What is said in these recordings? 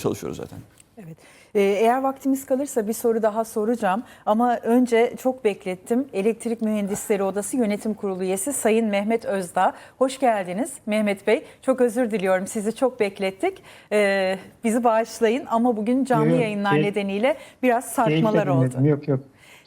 çalışıyoruz zaten. Evet. Ee, Eğer vaktimiz kalırsa bir soru daha soracağım ama önce çok beklettim. Elektrik Mühendisleri Odası Yönetim Kurulu üyesi Sayın Mehmet Özdağ. Hoş geldiniz Mehmet Bey. Çok özür diliyorum sizi çok beklettik. Ee, bizi bağışlayın ama bugün canlı Yok, yayınlar keyif- nedeniyle biraz sarkmalar oldu. dinledim. Yok yok.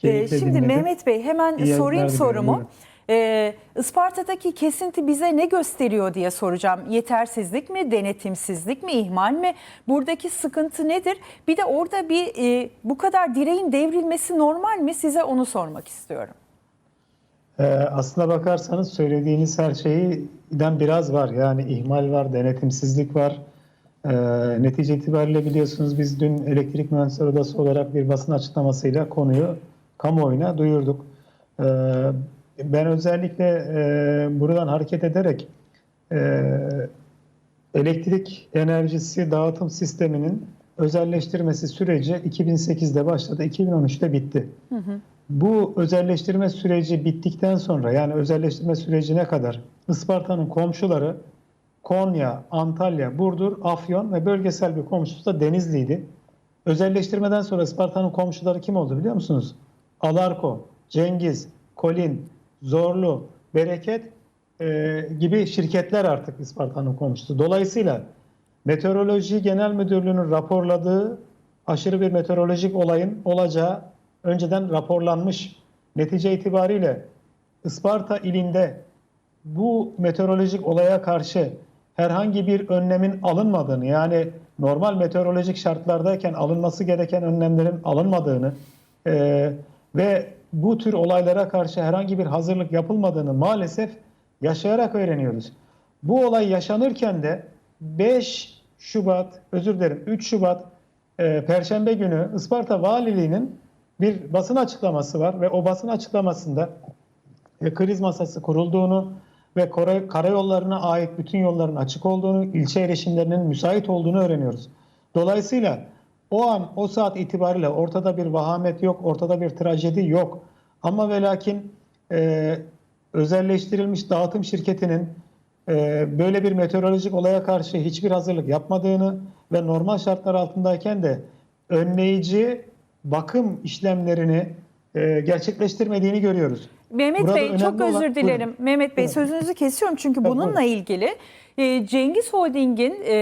Ee, Şimdi dinledim. Mehmet Bey hemen İyi sorayım sorumu. buyurun. Ee, Isparta'daki kesinti bize ne gösteriyor diye soracağım. Yetersizlik mi, denetimsizlik mi, ihmal mi? Buradaki sıkıntı nedir? Bir de orada bir e, bu kadar direğin devrilmesi normal mi? Size onu sormak istiyorum. Ee, aslına bakarsanız söylediğiniz her şeyden biraz var. Yani ihmal var, denetimsizlik var. Ee, netice itibariyle biliyorsunuz biz dün Elektrik Mühendisleri Odası olarak bir basın açıklamasıyla konuyu kamuoyuna duyurduk. Ee, ben özellikle e, buradan hareket ederek e, elektrik enerjisi dağıtım sisteminin özelleştirmesi süreci 2008'de başladı, 2013'te bitti. Bu özelleştirme süreci bittikten sonra yani özelleştirme sürecine kadar Isparta'nın komşuları Konya, Antalya, Burdur, Afyon ve bölgesel bir komşusu da Denizli'ydi. Özelleştirmeden sonra Isparta'nın komşuları kim oldu biliyor musunuz? Alarko, Cengiz, Kolin, Zorlu, Bereket e, gibi şirketler artık Isparta'nın komşusu. Dolayısıyla Meteoroloji Genel Müdürlüğü'nün raporladığı aşırı bir meteorolojik olayın olacağı önceden raporlanmış. Netice itibariyle Isparta ilinde bu meteorolojik olaya karşı herhangi bir önlemin alınmadığını yani normal meteorolojik şartlardayken alınması gereken önlemlerin alınmadığını e, ve bu tür olaylara karşı herhangi bir hazırlık yapılmadığını maalesef yaşayarak öğreniyoruz. Bu olay yaşanırken de 5 Şubat, özür dilerim 3 Şubat e, Perşembe günü Isparta Valiliği'nin bir basın açıklaması var ve o basın açıklamasında e, kriz masası kurulduğunu ve kara- karayollarına ait bütün yolların açık olduğunu, ilçe erişimlerinin müsait olduğunu öğreniyoruz. Dolayısıyla o an, o saat itibariyle ortada bir vahamet yok, ortada bir trajedi yok. Ama ve lakin e, özelleştirilmiş dağıtım şirketinin e, böyle bir meteorolojik olaya karşı hiçbir hazırlık yapmadığını ve normal şartlar altındayken de önleyici bakım işlemlerini e, gerçekleştirmediğini görüyoruz. Mehmet Burada Bey çok olan- özür dilerim. Buyurun. Mehmet Bey Buyurun. sözünüzü kesiyorum çünkü Tabii, bununla buyurun. ilgili e, Cengiz Holding'in e,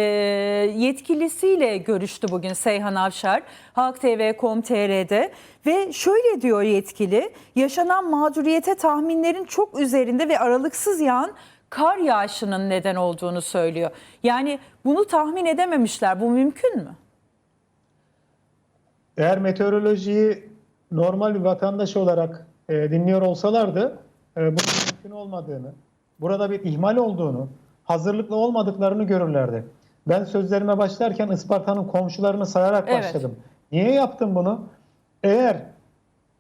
yetkilisiyle görüştü bugün Seyhan Avşar Halk TV.com.tr'de ve şöyle diyor yetkili yaşanan mağduriyete tahminlerin çok üzerinde ve aralıksız yağan kar yağışının neden olduğunu söylüyor. Yani bunu tahmin edememişler. Bu mümkün mü? Eğer meteorolojiyi normal bir vatandaş olarak e, dinliyor olsalardı e, bunun mümkün olmadığını, burada bir ihmal olduğunu, hazırlıklı olmadıklarını görürlerdi. Ben sözlerime başlarken Isparta'nın komşularını sayarak Evet. başladım. Niye yaptım bunu? Eğer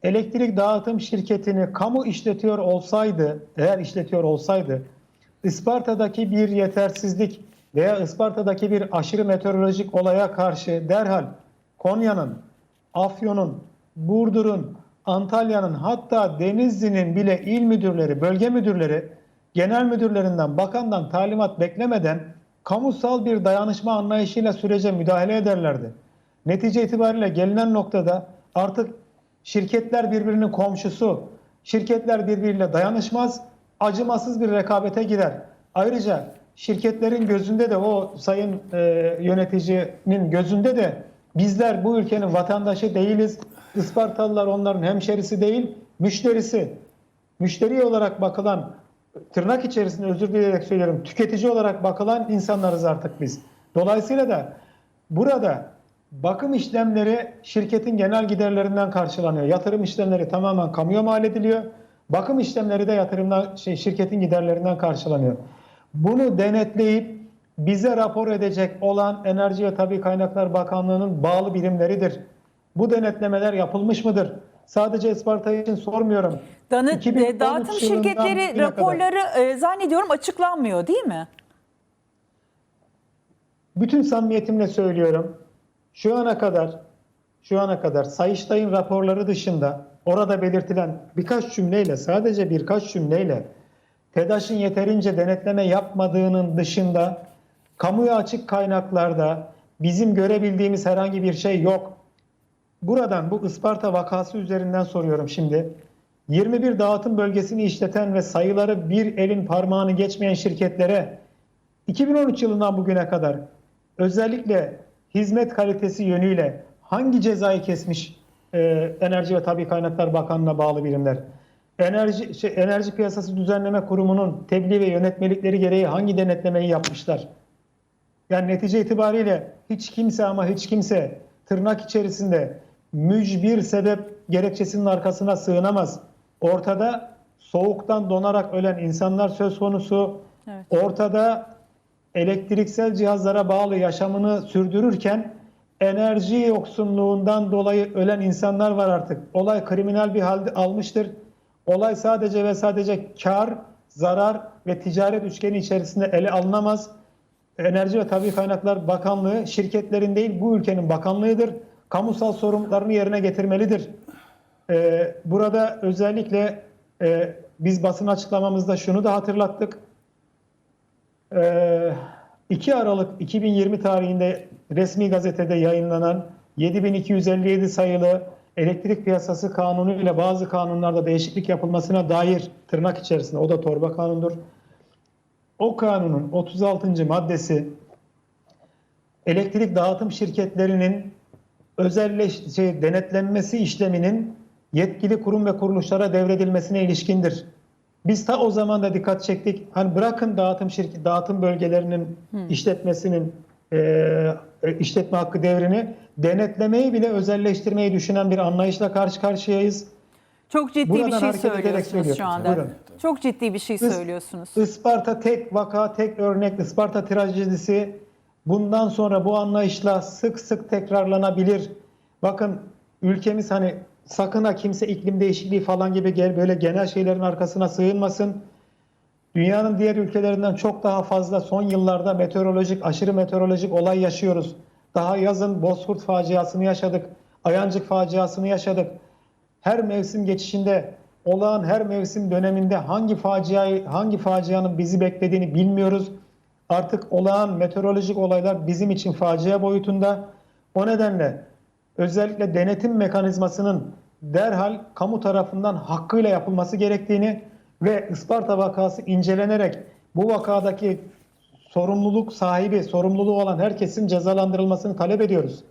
elektrik dağıtım şirketini kamu işletiyor olsaydı, eğer işletiyor olsaydı, Isparta'daki bir yetersizlik veya Isparta'daki bir aşırı meteorolojik olaya karşı derhal Konya'nın, Afyon'un, Burdur'un, Antalya'nın hatta Denizli'nin bile il müdürleri, bölge müdürleri genel müdürlerinden, bakandan talimat beklemeden kamusal bir dayanışma anlayışıyla sürece müdahale ederlerdi. Netice itibariyle gelinen noktada artık şirketler birbirinin komşusu, şirketler birbiriyle dayanışmaz, acımasız bir rekabete girer. Ayrıca şirketlerin gözünde de o sayın e, yöneticinin gözünde de bizler bu ülkenin vatandaşı değiliz. Ispartalılar onların hemşerisi değil, müşterisi. Müşteri olarak bakılan, tırnak içerisinde özür dileyerek söylüyorum, tüketici olarak bakılan insanlarız artık biz. Dolayısıyla da burada bakım işlemleri şirketin genel giderlerinden karşılanıyor. Yatırım işlemleri tamamen kamuya mal ediliyor. Bakım işlemleri de yatırımdan şey, şirketin giderlerinden karşılanıyor. Bunu denetleyip bize rapor edecek olan Enerji ve Tabi Kaynaklar Bakanlığı'nın bağlı birimleridir. Bu denetlemeler yapılmış mıdır? Sadece Isparta için sormuyorum. Danı, 2013 e, dağıtım şirketleri bugüne kadar. raporları e, zannediyorum açıklanmıyor değil mi? Bütün samimiyetimle söylüyorum. Şu ana kadar şu ana kadar Sayıştay'ın raporları dışında orada belirtilen birkaç cümleyle sadece birkaç cümleyle TEDAŞ'ın yeterince denetleme yapmadığının dışında kamuya açık kaynaklarda bizim görebildiğimiz herhangi bir şey yok. Buradan bu Isparta vakası üzerinden soruyorum şimdi. 21 dağıtım bölgesini işleten ve sayıları bir elin parmağını geçmeyen şirketlere 2013 yılından bugüne kadar özellikle hizmet kalitesi yönüyle hangi cezayı kesmiş e, Enerji ve Tabi Kaynaklar Bakanlığı'na bağlı birimler? Enerji şey, Enerji Piyasası Düzenleme Kurumu'nun tebliğ ve yönetmelikleri gereği hangi denetlemeyi yapmışlar? Yani netice itibariyle hiç kimse ama hiç kimse tırnak içerisinde mücbir sebep gerekçesinin arkasına sığınamaz. Ortada soğuktan donarak ölen insanlar söz konusu. Evet. Ortada elektriksel cihazlara bağlı yaşamını sürdürürken enerji yoksunluğundan dolayı ölen insanlar var artık. Olay kriminal bir halde almıştır. Olay sadece ve sadece kar, zarar ve ticaret üçgeni içerisinde ele alınamaz. Enerji ve Tabi Kaynaklar Bakanlığı şirketlerin değil bu ülkenin bakanlığıdır. Kamusal sorumluluklarını yerine getirmelidir. Ee, burada özellikle e, biz basın açıklamamızda şunu da hatırlattık. Ee, 2 Aralık 2020 tarihinde resmi gazetede yayınlanan 7257 sayılı elektrik piyasası kanunu ile bazı kanunlarda değişiklik yapılmasına dair tırnak içerisinde o da torba kanundur. O kanunun 36. maddesi elektrik dağıtım şirketlerinin özelleş şey, denetlenmesi işleminin yetkili kurum ve kuruluşlara devredilmesine ilişkindir. Biz ta o zaman da dikkat çektik. Hani bırakın dağıtım şirket, dağıtım bölgelerinin işletmesinin e, işletme hakkı devrini denetlemeyi bile özelleştirmeyi düşünen bir anlayışla karşı karşıyayız. Çok ciddi Buradan bir şey ederek söylüyorsunuz şu anda. Buyurun. Çok ciddi bir şey Is- söylüyorsunuz. Isparta tek vaka, tek örnek Isparta trajedisi bundan sonra bu anlayışla sık sık tekrarlanabilir. Bakın ülkemiz hani sakın ha kimse iklim değişikliği falan gibi böyle genel şeylerin arkasına sığınmasın. Dünyanın diğer ülkelerinden çok daha fazla son yıllarda meteorolojik, aşırı meteorolojik olay yaşıyoruz. Daha yazın Bozkurt faciasını yaşadık. Ayancık faciasını yaşadık. Her mevsim geçişinde olağan her mevsim döneminde hangi faciayı, hangi facianın bizi beklediğini bilmiyoruz. Artık olağan meteorolojik olaylar bizim için facia boyutunda. O nedenle özellikle denetim mekanizmasının derhal kamu tarafından hakkıyla yapılması gerektiğini ve Isparta vakası incelenerek bu vakadaki sorumluluk sahibi, sorumluluğu olan herkesin cezalandırılmasını talep ediyoruz.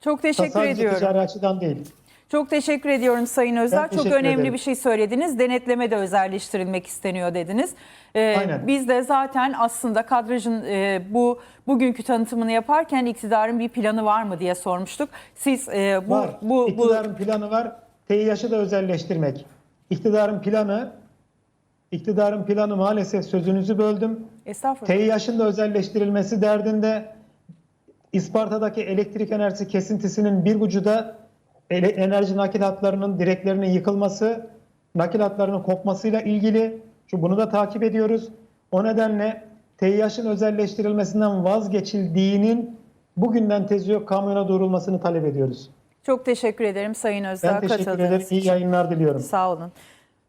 Çok teşekkür Sadece ediyorum. ticari açıdan değil. Çok teşekkür ediyorum Sayın Özel. Çok önemli ederim. bir şey söylediniz. Denetleme de özelleştirilmek isteniyor dediniz. Ee, Aynen. Biz de zaten aslında kadrajın e, bu bugünkü tanıtımını yaparken iktidarın bir planı var mı diye sormuştuk. Siz e, bu var. bu bu İktidarın planı var. TİH'ı da özelleştirmek. İktidarın planı iktidarın planı maalesef sözünüzü böldüm. estağfurullah. TİH'ın da özelleştirilmesi derdinde İsparta'daki elektrik enerjisi kesintisinin bir ucu da enerji nakil hatlarının direklerinin yıkılması, nakil hatlarının kopmasıyla ilgili. Çünkü bunu da takip ediyoruz. O nedenle TİH'ın özelleştirilmesinden vazgeçildiğinin bugünden tezi yok kamuoyuna duyurulmasını talep ediyoruz. Çok teşekkür ederim Sayın Özel Ben teşekkür ederim. İyi yayınlar diliyorum. Sağ olun.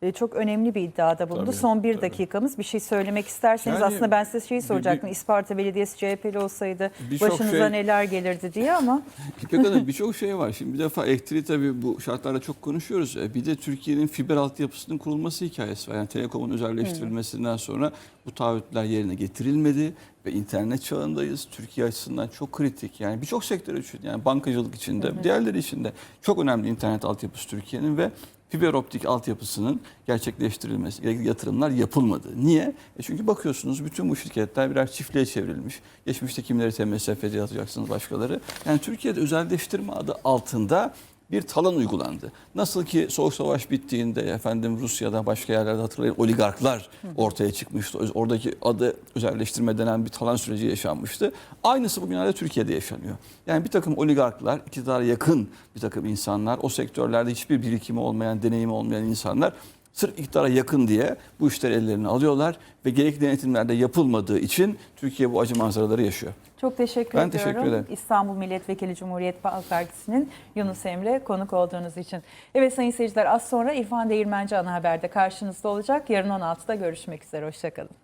Ee, Çok önemli bir iddiada bulundu. Tabii, Son bir tabii. dakikamız bir şey söylemek isterseniz Yani aslında ben size şeyi soracaktım. bir- İsparta Belediyesi CHP'li olsaydı başınıza şey- neler gelirdi diye ama İpek Hanım birçok şey var. Şimdi bir defa elektriği tabii bu şartlarda çok konuşuyoruz. E, Bir de Türkiye'nin fiber altyapısının kurulması hikayesi var. Yani telekomun özelleştirilmesinden sonra bu taahhütler yerine getirilmedi ve internet çağındayız. Türkiye açısından çok kritik. Yani birçok sektör için yani bankacılık için de diğerleri için de çok önemli internet altyapısı Türkiye'nin ve fiber optik altyapısının gerçekleştirilmesi, yatırımlar yapılmadı. Niye? E çünkü bakıyorsunuz bütün bu şirketler birer çiftliğe çevrilmiş. Geçmişte kimleri TMSF'de yatacaksınız başkaları. Yani Türkiye'de özelleştirme adı altında bir talan uygulandı. Nasıl ki Soğuk Savaş bittiğinde efendim Rusya'da başka yerlerde hatırlayın oligarklar ortaya çıkmıştı. Oradaki adı özelleştirme denen bir talan süreci yaşanmıştı. Aynısı bugünlerde Türkiye'de yaşanıyor. Yani bir takım oligarklar, iktidara yakın bir takım insanlar, o sektörlerde hiçbir birikimi olmayan, deneyimi olmayan insanlar sırf iktidara yakın diye bu işleri ellerine alıyorlar ve gerekli denetimler de yapılmadığı için Türkiye bu acı manzaraları yaşıyor. Çok teşekkür Ben ediyorum. teşekkür ederim. İstanbul Milletvekili Cumhuriyet Halk Partisi'nin Yunus Emre konuk olduğunuz için. Evet sayın seyirciler az sonra İrfan Değirmenci ana haberde karşınızda olacak. Yarın 16'da görüşmek üzere. Hoşçakalın.